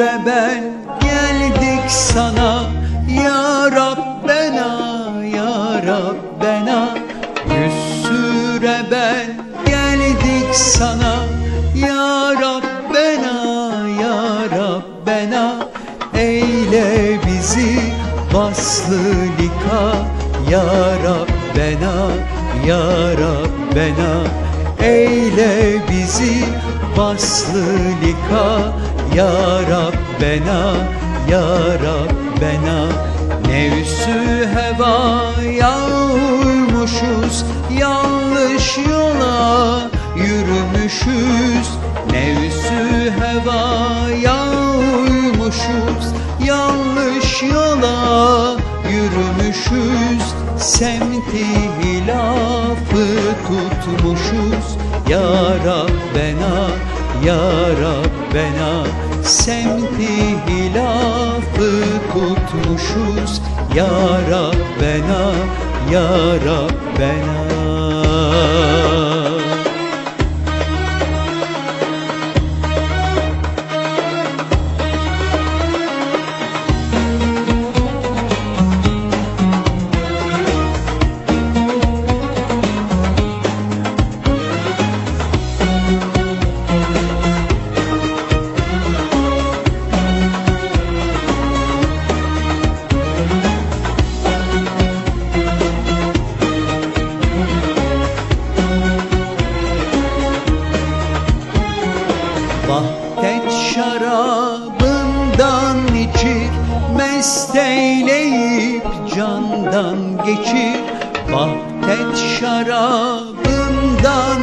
ben geldik sana Ya Rabbena ya Rabbena. Yüz süre ben geldik sana Ya Rabbena ya Rabbena. Eyle bizi vaslı lika Ya Rabbena ya Rabbena. Eyle bizi vaslı lika Ya Rabbena ya Rabbena Nefsü hevaya uymuşuz Yanlış yola yürümüşüz. Nefsü hevaya uymuşuz Yanlış yola yürümüşüz. Semti hilafı tutmuşuz. Ya Rabbena ya Rabbena Semti hilafı tutmuşuz Ya Rabbena ya Rabbena şarabından içir Mest eyleyip candan geçir Vahdet şarabından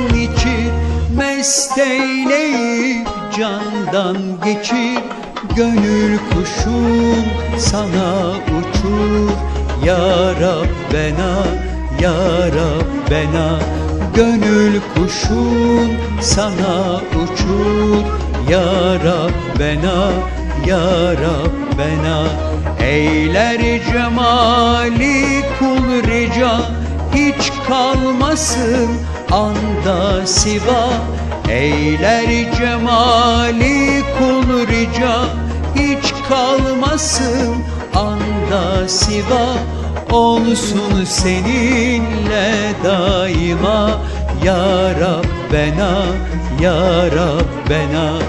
içir Mest eyleyip candan geçir Gönül kuşum sana uçur. Ya Rabbena, Ya Rabbena Gönül kuşun sana uçur Ya Rabbena, Ya Rabbena Eyler cemali kul rica Hiç kalmasın anda siva. Eyler cemali kul rica Hiç kalmasın anda siva. Olsun seninle daima Ya Rabbena, Ya Rabbena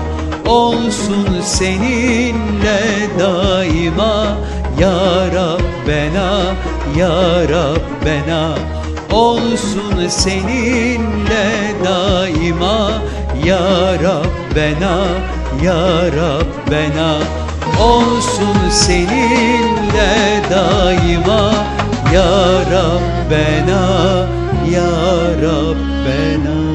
Olsun seninle daima. Ya Rabbena, Ya Rabbena Olsun seninle daima. Ya Rabbena, Ya Rabbena Olsun seninle daima. Ya Rabbena पेना